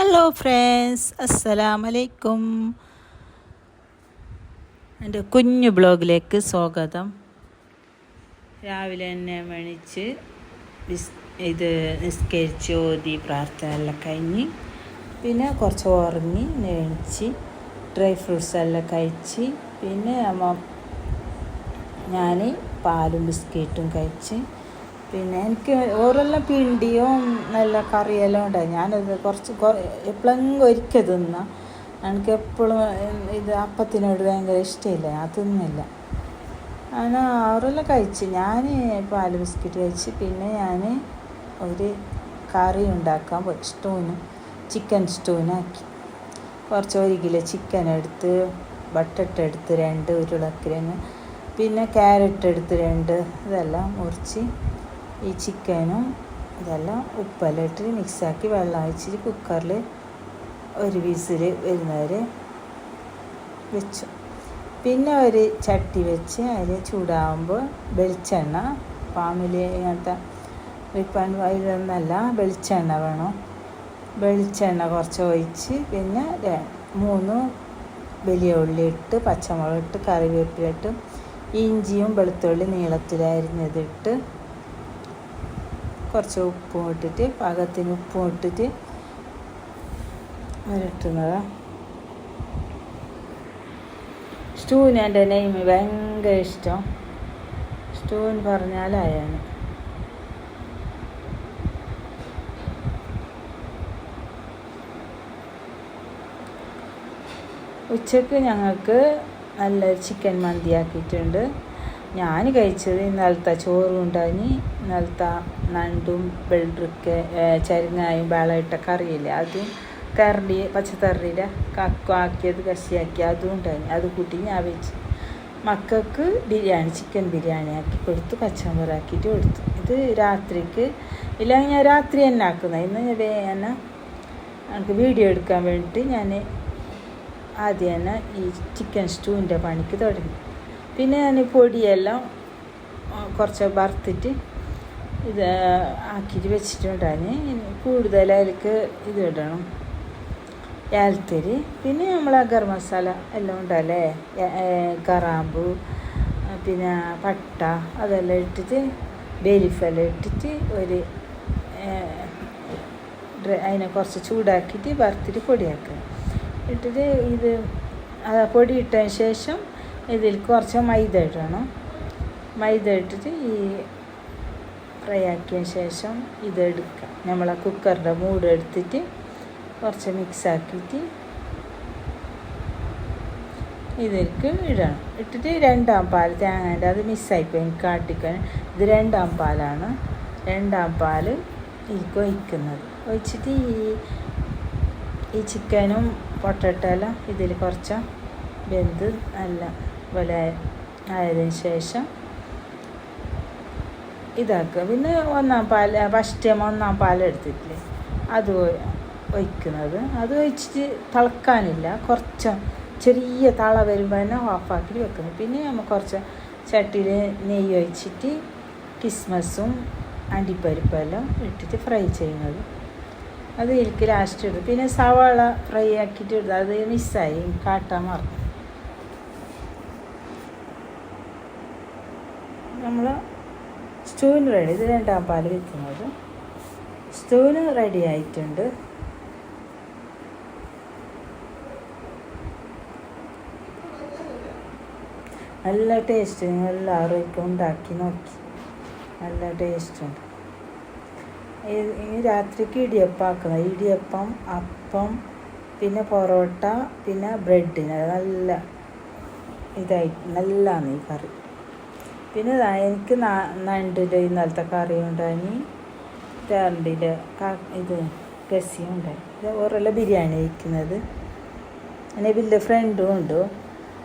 Hello friends അസ്സലാം അലൈക്കും എന്റെ കുഞ്ഞു ബ്ലോഗിലേക്ക് സ്വാഗതം. രാവിലെ തന്നെ മണിച്ച് ഇത് നിസ്കരിച്ച് ഓതി പ്രാർത്ഥന എല്ലാം കഴിഞ്ഞ് പിന്നെ കുറച്ച് ഉറങ്ങി എണീച്ച് ഡ്രൈ ഫ്രൂട്ട്സ് എല്ലാം കഴിച്ച് പിന്നെ ഞാൻ പാലും ബിസ്ക്കറ്റും കഴിച്ച് പിന്നെ എനിക്ക് ഓരെല്ലാം പിണ്ടിയും നല്ല കറിയെല്ലാം ഉണ്ടായി. ഞാനത് കുറച്ച് എപ്പോഴെങ്കിലും ഒരിക്കൽ തിന്നാം. എനിക്ക് എപ്പോഴും ഇത് അപ്പത്തിനോട് ഭയങ്കര ഇഷ്ടമില്ല. ഞാൻ തിന്നില്ല. അങ്ങനെ അവരെല്ലാം കഴിച്ച്. ഞാൻ പാൽ ബിസ്ക്കറ്റ് കഴിച്ച്. പിന്നെ ഞാൻ ഒരു കറി ഉണ്ടാക്കാൻ പോയി സ്റ്റൂന് ചിക്കൻ സ്റ്റൂനാക്കി കുറച്ച് ഒരു കിലോ ചിക്കൻ എടുത്ത് ബട്ടട്ട് എടുത്ത് രണ്ട് ഉരുളക്കിഴങ്ങ് പിന്നെ ക്യാരറ്റ് എടുത്ത് രണ്ട് ഇതെല്ലാം മുറിച്ച് ഈ ചിക്കനും ഇതെല്ലാം ഉപ്പെല്ലാം ഇട്ട് മിക്സാക്കി വെള്ളം ഒഴിച്ചിട്ട് കുക്കറിൽ ഒരു വിസിൽ വരുന്നവരെ വെച്ചു. പിന്നെ ഒരു ചട്ടി വെച്ച് അതിൽ ചൂടാകുമ്പോൾ വെളിച്ചെണ്ണ പാമിൽ ഇങ്ങനത്തെ റിപ്പാൻ ഓയിലൊന്നല്ല വെളിച്ചെണ്ണ വേണം. വെളിച്ചെണ്ണ കുറച്ച് ഒഴിച്ച് പിന്നെ മൂന്ന് വലിയ ഉള്ളി ഇട്ട് പച്ചമുളക് ഇട്ട് കറിവേപ്പില ഇട്ട് ഇഞ്ചിയും വെളുത്തുള്ളി നീളത്തിലരിഞ്ഞതിട്ട് കുറച്ച് ഉപ്പും ഇട്ടിട്ട് പാകത്തിന് ഉപ്പും ഇട്ടിട്ട് വരട്ടുന്നത് സ്റ്റൂവിന് എന്റെ നെയ്മ് ഭയങ്കര ഇഷ്ടം. സ്റ്റൂൻ പറഞ്ഞാലായാണ് ഉച്ചയ്ക്ക് ഞങ്ങൾക്ക് നല്ല ചിക്കൻ മന്തി ആക്കിയിട്ടുണ്ട് ഞാൻ കഴിച്ചത് ഇന്നലത്തെ ചോറും ഉണ്ടായി ഇന്നലത്തെ നണ്ടും വെള്ളരിക്ക ചരിങ്ങായും വെള്ളമിട്ട കറിയില്ലേ അതും കരണ്ടി പച്ചക്കറിയുടെ കക്കാക്കിയത് കശിയാക്കി അതും ഉണ്ടായി അത് കൂട്ടി ഞാൻ വെച്ച്. മക്കൾക്ക് ബിരിയാണി ചിക്കൻ ബിരിയാണി ആക്കി കൊടുത്തു പച്ചമുറാക്കിയിട്ട് കൊടുത്തു. ഇത് രാത്രിക്ക് ഇല്ലെങ്കിൽ ഞാൻ രാത്രി തന്നെ ആക്കുന്നത് ഇന്ന് ഞാൻ വേന എനിക്ക് വീഡിയോ എടുക്കാൻ വേണ്ടിയിട്ട് ഞാൻ ആദ്യം തന്നെ ഈ ചിക്കൻ സ്റ്റൂവിന്റെ പണിക്ക് തുടങ്ങി. പിന്നെ ഞാൻ പൊടിയെല്ലാം കുറച്ച് വറുത്തിട്ട് ഇത് ആക്കിയിട്ട് വെച്ചിട്ടുണ്ടായി കൂടുതൽ അതിലേക്ക് ഇത് ഇടണം. ഏലത്തരി പിന്നെ നമ്മൾ ഗരം മസാല എല്ലാം ഉണ്ടല്ലേ? കറാമ്പു പിന്നെ പട്ട അതെല്ലാം ഇട്ടിട്ട് ബേലിഫെല്ലാം ഇട്ടിട്ട് ഒരു അതിനെ കുറച്ച് ചൂടാക്കിയിട്ട് വറുത്തിട്ട് പൊടിയാക്കുക. ഇട്ടിട്ട് ഇത് പൊടി ഇട്ടതിന് ശേഷം ഇതിൽ കുറച്ച് മൈദ ഇടണം മൈദ ഇട്ടിട്ട് ഈ ഫ്രൈ ആക്കിയ ശേഷം ഇതെടുക്കുക നമ്മളെ കുക്കറിന്റെ മൂട് എടുത്തിട്ട് കുറച്ച് മിക്സ് ആക്കിയിട്ട് ഇതിലേക്ക് ഇടണം. ഇട്ടിട്ട് രണ്ടാം പാൽ തേങ്ങേന്റെ അത് മിസ്സായിപ്പോയി എനിക്ക് കാട്ടിക്കാൻ. ഇത് രണ്ടാം പാലാണ്. രണ്ടാം പാൽ ഇതിലേക്ക് ഒഴിക്കുന്നത്. ഒഴിച്ചിട്ട് ഈ ഈ ചിക്കനും എല്ലാം ഇതിൽ കുറച്ച് വെന്ത് നല്ല പോലെ ആയതിന് ശേഷം ഇതാക്കുക. പിന്നെ ഒന്നാം പാൽ ഫസ്റ്റ് ഒന്നാം പാൽ എടുത്തിട്ടില്ലേ? അത് ഒഴിക്കുന്നത്. അത് ഒഴിച്ചിട്ട് തിളക്കാനില്ല. കുറച്ച് ചെറിയ തള വരുമ്പോൾ തന്നെ ഓഫാക്കി വെക്കുന്നത് പിന്നെ നമ്മൾ കുറച്ച് ചട്ടിയിൽ നെയ്യ് ഒഴിച്ചിട്ട് കിസ്മസും അണ്ടിപ്പരിപ്പെല്ലാം ഇട്ടിട്ട് ഫ്രൈ ചെയ്യുന്നത്. അത് എനിക്ക് ലാസ്റ്റ് ഇടും പിന്നെ സവാള ഫ്രൈ ആക്കിയിട്ട് ഇടും അത് മിസ്സായി കാട്ടാൻ മറന്നു. നമ്മൾ സ്റ്റൂവിന് റെഡി ഇത് രണ്ടാം പാൽ വെക്കുന്നത്. സ്റ്റൂവിന് റെഡി ആയിട്ടുണ്ട്. നല്ല ടേസ്റ്റ് നിങ്ങൾ എല്ലാവരും ഉണ്ടാക്കി നോക്കി. നല്ല ടേസ്റ്റ് ഉണ്ട്. ഈ രാത്രിക്ക് ഇടിയപ്പം ആക്കുന്നത്. ഇടിയപ്പം അപ്പം പിന്നെ പൊറോട്ട പിന്നെ ബ്രെഡിന് നല്ല ഇതായി നല്ലതാണ് ഈ കറി. പിന്നെ എനിക്ക് നണ്ടിന്റെ ഇന്നലത്തെ കറി ഉണ്ടായി. തേണ്ടിന്റെ ഇത് ഗസിയും ഉണ്ടായി. ഇത് ഓരോ ബിരിയാണി വയ്ക്കുന്നത് എന്റെ വലിയ ഫ്രണ്ടും ഉണ്ട്.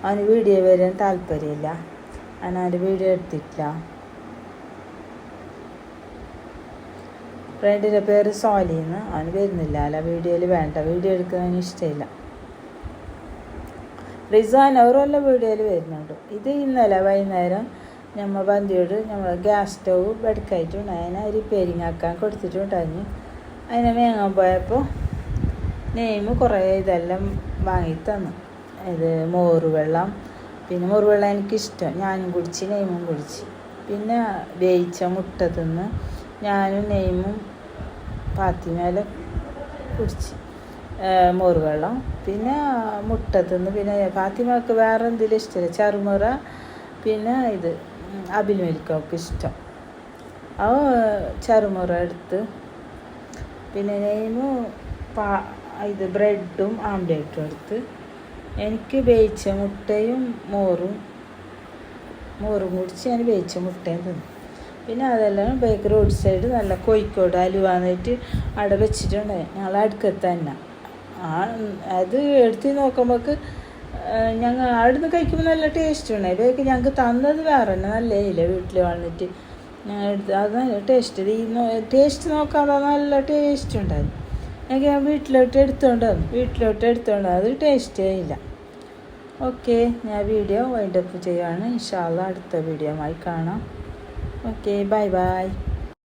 അവന് വീഡിയോ വരാൻ താല്പര്യമില്ല. അവന്റെ വീഡിയോ എടുത്തിട്ടില്ല. ഫ്രണ്ടിന്റെ പേര് സോലിന്ന്. അവന് വരുന്നില്ല. അല്ല വീഡിയോയിൽ വേണ്ട. വീഡിയോ എടുക്കുന്നതിന് ഇഷ്ടമില്ല. റിസാൻ അവരെല്ലാം വീഡിയോയിൽ വരുന്നുണ്ട്. ഇത് ഇന്നലെ വൈകുന്നേരം നമ്മൾ ബന്ധിയോട് നമ്മൾ ഗ്യാസ് സ്റ്റവ് ബെടുക്കായിട്ടുണ്ട് അതിനെ റിപ്പയറിങ് ആക്കാൻ കൊടുത്തിട്ടുണ്ടായിരുന്നു അതിനെ വേങ്ങാൻ പോയപ്പോൾ നെയ്മ് കുറേ ഇതെല്ലാം വാങ്ങി തന്നു. ഇത് മോര് വെള്ളം. പിന്നെ മോര് വെള്ളം എനിക്കിഷ്ടം. ഞാനും കുടിച്ച് നെയ്മും കുടിച്ച്. പിന്നെ വേവിച്ച മുട്ട തിന്ന് ഞാനും നെയ്മും പാത്തിമേലെ കുടിച്ച്. മോര് വെള്ളം. പിന്നെ മുട്ട തിന്ന്. പിന്നെ ഫാത്തിമക്ക് വേറെ എന്തെങ്കിലും ഇഷ്ടമില്ല ചറുമുറ. പിന്നെ ഇത് അബിൽ മെലിക്കൊക്കെ ഇഷ്ടം. അവ ചെറുമുറ എടുത്ത് പിന്നെ നെയ്മ് പാ ഇത് ബ്രെഡും ആംലേറ്റും എടുത്ത് എനിക്ക് വേവിച്ച മുട്ടയും മോറും മോറും കുടിച്ച് ഞാൻ വേവിച്ച മുട്ടയും തിന്നു. പിന്നെ അതെല്ലാം ബേക്ക് റോഡ് സൈഡ് നല്ല കോഴിക്കോട് അലുവാന്നിട്ട് അവിടെ വെച്ചിട്ടുണ്ട്. ഞങ്ങൾ അടുക്കത്ത് തന്നെ ആ അത് എടുത്ത് നോക്കുമ്പോൾക്ക് ഞങ്ങൾ അവിടുന്ന് കഴിക്കുമ്പോൾ നല്ല ടേസ്റ്റ് ഉണ്ടായി ഇവയൊക്കെ ഞങ്ങൾക്ക് തന്നത് വേറെ തന്നെ നല്ല ഇല്ല വീട്ടിൽ വന്നിട്ട്. ഞങ്ങൾ എടുത്ത് അത് നല്ല ടേസ്റ്റ് ഈ ടേസ്റ്റ് നോക്കാതെ നല്ല ടേസ്റ്റ് ഉണ്ടായി എനിക്ക് ഞാൻ വീട്ടിലോട്ട് എടുത്തോണ്ട് വന്നു. വീട്ടിലോട്ട് എടുത്തോണ്ട് അത് ടേസ്റ്റേ ഇല്ല ഓക്കെ ഞാൻ വീഡിയോ വൈൻഡപ്പ് ചെയ്യുകയാണ് ഇൻഷാല്ല അടുത്ത വീഡിയോ ആയി കാണാം. Okay bye bye